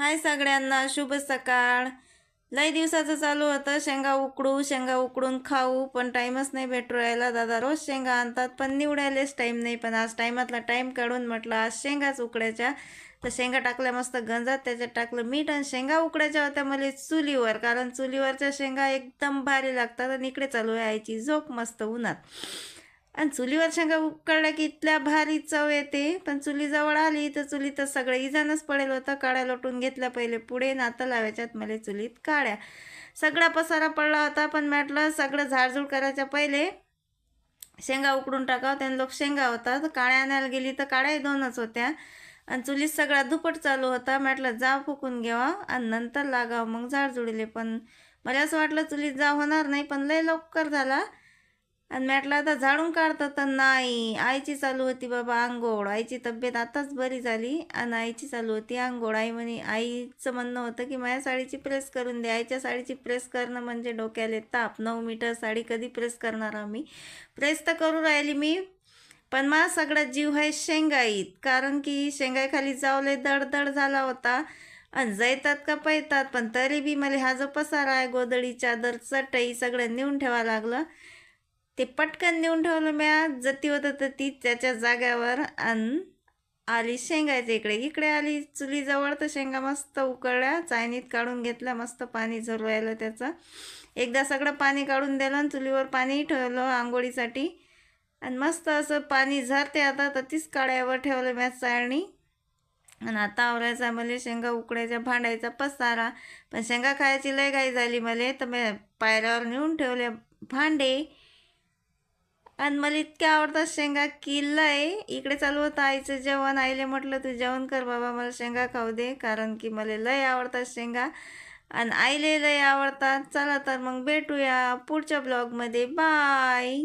हाय सगळ्यांना शुभ सकाळ. लय दिवसाचं चालू होतं. शेंगा उकडू शेंगा उकडून खाऊ पण टाईमच नाही भेटू राहिला. दादा रोज शेंगा आणतात पण निवडायलाच टाईम नाही. पण आज टाईमातला टाईम काढून म्हटलं आज शेंगाच उकडायच्या. तर शेंगा टाकल्या मस्त गंजात. त्याच्यात टाकलं मीठ आणि शेंगा उकडायच्या होत्या मला चुलीवर. कारण चुलीवरच्या शेंगा एकदम भारी लागतात आणि इकडे चालू आहे आईची झोप मस्त उन्हात. आणि चुलीवर शेंगा उकळल्या की इथल्या भारी चव येते. पण चुलीजवळ आली तर चुलीत सगळं इजानच पडेल. होतं काड्या लोटून घेतल्या पहिले. पुढे नातं लावायच्यात मला चुलीत काड्या. सगळा पसारा पडला होता पण म्हटलं सगळं झाडझूड करायच्या पहिले शेंगा उकडून टाकावं. त्यानं लोक शेंगा होता. तर काळ्या आणायला गेली तर काळ्याही दोनच होत्या. आणि चुलीत सगळा दुपट चालू होता. म्हटलं जा फुकून घ्यावा आणि नंतर लागावं. मग झाड जुडले पण. मला असं वाटलं चुलीत जा होणार नाही पण लय लवकर झाला. आणि म्हटलं आता झाडून काढतं तर नाही. आईची चालू होती बाबा आंघोळ. आईची तब्येत आताच बरी झाली आणि आईची चालू होती आंघोळ. आई म्हणे आईचं म्हणणं होतं की माझ्या साडीची प्रेस करून दे. आईच्या साडीची प्रेस करणं म्हणजे डोक्याला ताप. नऊ मीटर साडी कधी प्रेस करणार आम्ही? प्रेस तर करू राहिली मी पण माझा सगळा जीव आहे शेंगाईत. कारण की शेंगाईखाली जावले दडदड झाला होता. आणि जैतात का पैतात पण तरी बी मला हा जो पसारा आहे गोदडी चादर चटई सगळं नेऊन ठेवा लागलं. ते पटकन नेऊन ठेवलं म्या जती होतं तर ती त्याच्या जाग्यावर आणि आली शेंगायचं इकडे. इकडे आली चुलीजवळ तर शेंगा मस्त उकळल्या चायनीत काढून घेतल्या मस्त पाणी झरवायला त्याचं. एकदा सगळं पाणी काढून दिलं आणि चुलीवर पाणी ठेवलं आंघोळीसाठी. आणि मस्त असं पाणी झरते आता तर तीच काड्यावर ठेवलं म्या चाळणी. आणि आता आवरायचा मला शेंगा उकडायच्या भांडायचा पसारा. पण शेंगा खायची लय घाई झाली मला तर मी पायऱ्यावर नेऊन ठेवले भांडे. आणि मला इतक्या आवडतात शेंगा किल्ला आहे. इकडे चालू होतं आईचं जेवण. आईले म्हटलं तू जेवण कर बाबा मला शेंगा खाऊ दे कारण की मला लय आवडतात शेंगा. आणि आईले लय आवडतात. चला तर मग भेटूया पुढच्या ब्लॉगमध्ये. बाय.